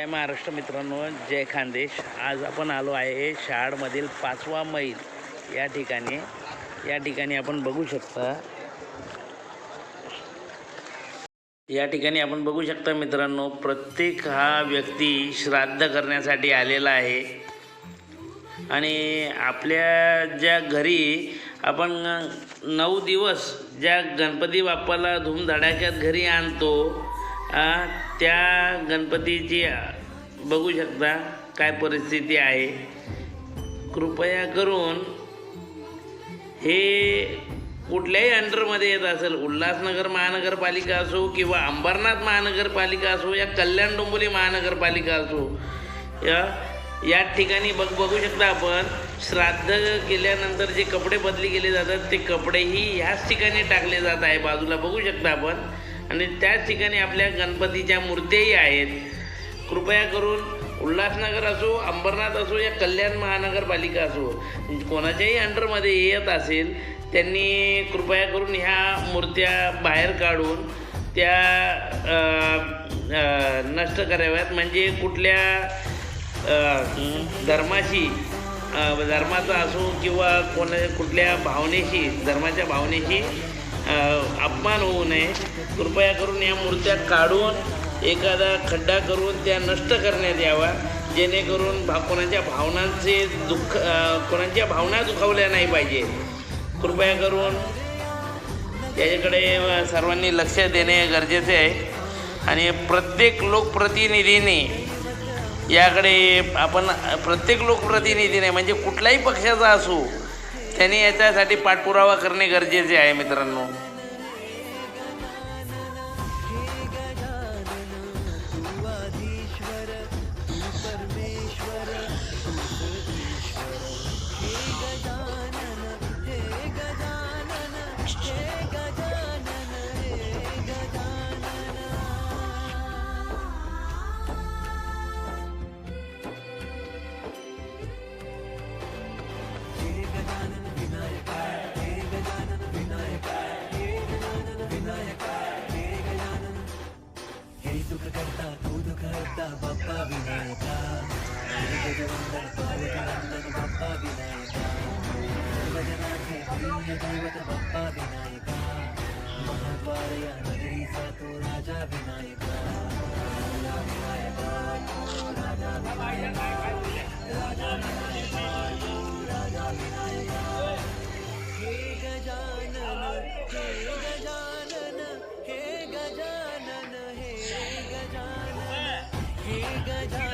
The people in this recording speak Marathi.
जय महाराष्ट्र मित्रांनो जय खानदेश. आज आपण आलो आहे शहाडमधील पाचवा मैल. या ठिकाणी या ठिकाणी आपण बघू शकता. या ठिकाणी आपण बघू शकता मित्रांनो प्रत्येक हा व्यक्ती श्राद्ध करण्यासाठी आलेला आहे. आणि आपल्या ज्या घरी आपण नऊ दिवस ज्या गणपती बाप्पाला धूमधडाक्यात घरी आणतो त्या गणपतीची बघू शकता काय परिस्थिती आहे. कृपया करून हे कुठल्याही अंडरमध्ये येत असेल उल्हासनगर महानगरपालिका असो किंवा अंबरनाथ महानगरपालिका असो या कल्याण डोंबोली महानगरपालिका असो या या ठिकाणी बघ बघू शकता आपण श्राद्ध केल्यानंतर जे कपडे बदली केले जातात ते कपडेही ह्याच ठिकाणी टाकले जात आहे. बाजूला बघू शकता आपण आणि त्याच ठिकाणी आपल्या गणपतीच्या मूर्त्याही आहेत. कृपया करून उल्हासनगर असो अंबरनाथ असो या कल्याण महानगरपालिका असो कोणाच्याही अंडरमध्ये येत असेल त्यांनी कृपया करून ह्या मूर्त्या बाहेर काढून त्या नष्ट कराव्यात. म्हणजे कुठल्या धर्माशी धर्माचा असो किंवा कोणा कुठल्या भावनेशी धर्माच्या भावनेशी अपमान होऊ नये. कृपया करून या मूर्त्या काढून एखादा खड्डा करून त्या नष्ट करण्यात यावा. जेणेकरून भा कोणाच्या भावनांचे दुःख कोणाच्या भावना दुखावल्या नाही पाहिजे. कृपया करून याच्याकडे सर्वांनी लक्ष देणे गरजेचे आहे. आणि प्रत्येक लोकप्रतिनिधीने याकडे आपण प्रत्येक लोकप्रतिनिधीने म्हणजे कुठल्याही पक्षाचा असो त्यांनी याच्यासाठी पाठपुरावा करणे गरजेचे आहे मित्रांनो. घर दा बप्पा विनायका विनायका गजना खेव बप्पा विनायका तु राजा विनायका विनायका राजा राजा राजा विनायका गजानन हे गजानन ಹೇಗದ